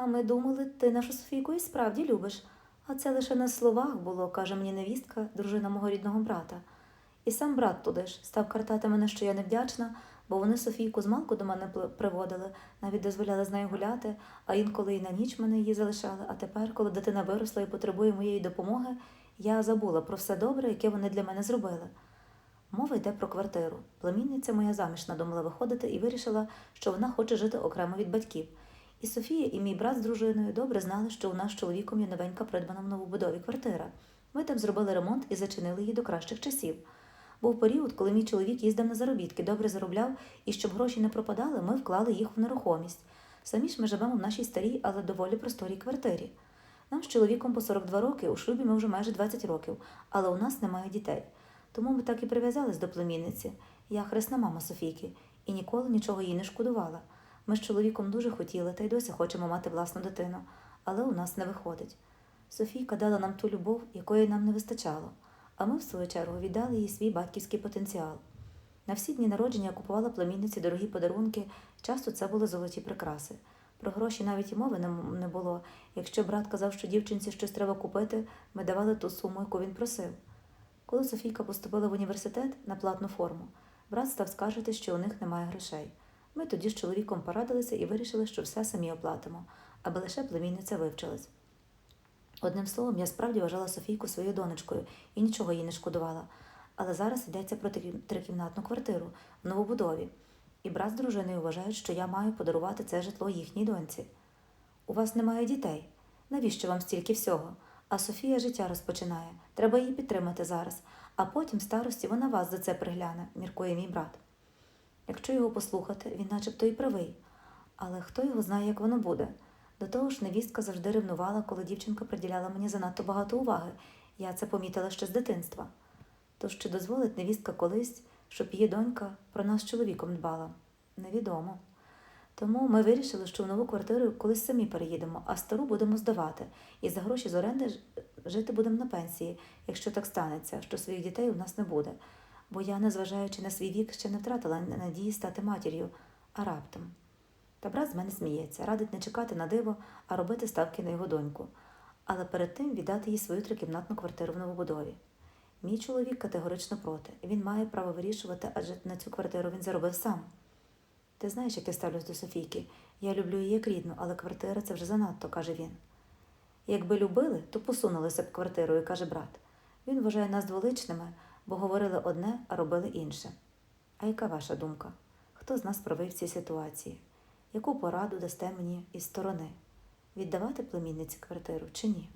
А ми думали, ти нашу Софійку і справді любиш. А це лише на словах було, каже мені невістка, дружина мого рідного брата. І сам брат туди ж став картати мене, що я невдячна, бо вони Софійку з малку до мене приводили, навіть дозволяли з нею гуляти, а інколи і на ніч мене її залишали. А тепер, коли дитина виросла і потребує моєї допомоги, я забула про все добре, яке вони для мене зробили. Мова йде про квартиру. Племінниця моя заміж надумала виходити і вирішила, що вона хоче жити окремо від батьків. І Софія, і мій брат з дружиною добре знали, що у нас з чоловіком є новенька придбана в новобудові квартира. Ми там зробили ремонт і зачинили її до кращих часів. Був період, коли мій чоловік їздив на заробітки, добре заробляв, і щоб гроші не пропадали, ми вклали їх в нерухомість. Самі ж ми живемо в нашій старій, але доволі просторій квартирі. Нам з чоловіком по 42 роки, у шлюбі ми вже майже 20 років, але у нас немає дітей. Тому ми так і прив'язались до племінниці. Я хресна мама Софійки і ніколи нічого їй не шкодувала. Ми з чоловіком дуже хотіли та й досі хочемо мати власну дитину, але у нас не виходить. Софійка дала нам ту любов, якої нам не вистачало, а ми, в свою чергу, віддали їй свій батьківський потенціал. На всі дні народження я купувала племінниці дорогі подарунки, часто це були золоті прикраси. Про гроші навіть і мови не, було. Якщо брат казав, що дівчинці щось треба купити, ми давали ту суму, яку він просив. Коли Софійка поступила в університет на платну форму, брат став скаржити, що у них немає грошей. Ми тоді з чоловіком порадилися і вирішили, що все самі оплатимо, аби лише племінниця вивчилась. Одним словом, я справді вважала Софійку своєю донечкою і нічого їй не шкодувала. Але зараз йдеться про трикімнатну квартиру в новобудові, і брат з дружиною вважають, що я маю подарувати це житло їхній доньці. У вас немає дітей. Навіщо вам стільки всього? А Софія життя розпочинає. Треба її підтримати зараз, а потім старості вона вас за це пригляне, міркує мій брат. Якщо його послухати, він начебто і правий. Але хто його знає, як воно буде? До того ж, невістка завжди ревнувала, коли дівчинка приділяла мені занадто багато уваги. Я це помітила ще з дитинства. Тож чи дозволить невістка колись, щоб її донька про нас чоловіком дбала? Невідомо. Тому ми вирішили, що в нову квартиру колись самі переїдемо, а стару будемо здавати. І за гроші з оренди жити будемо на пенсії, якщо так станеться, що своїх дітей у нас не буде. Бо я, незважаючи на свій вік, ще не втратила надії стати матір'ю, а раптом. Та брат з мене сміється, радить не чекати на диво, а робити ставки на його доньку. Але перед тим віддати їй свою трикімнатну квартиру в новобудові. Мій чоловік категорично проти. Він має право вирішувати, адже на цю квартиру він заробив сам. Ти знаєш, як я ставлюсь до Софійки. Я люблю її як рідну, але квартира це вже занадто, каже він. Якби любили, то посунулися б квартирою, каже брат. Він вважає нас дволичними, бо говорили одне, а робили інше. А яка ваша думка? Хто з нас провив в цій ситуації? Яку пораду дасте мені із сторони? Віддавати племінниці квартиру чи ні?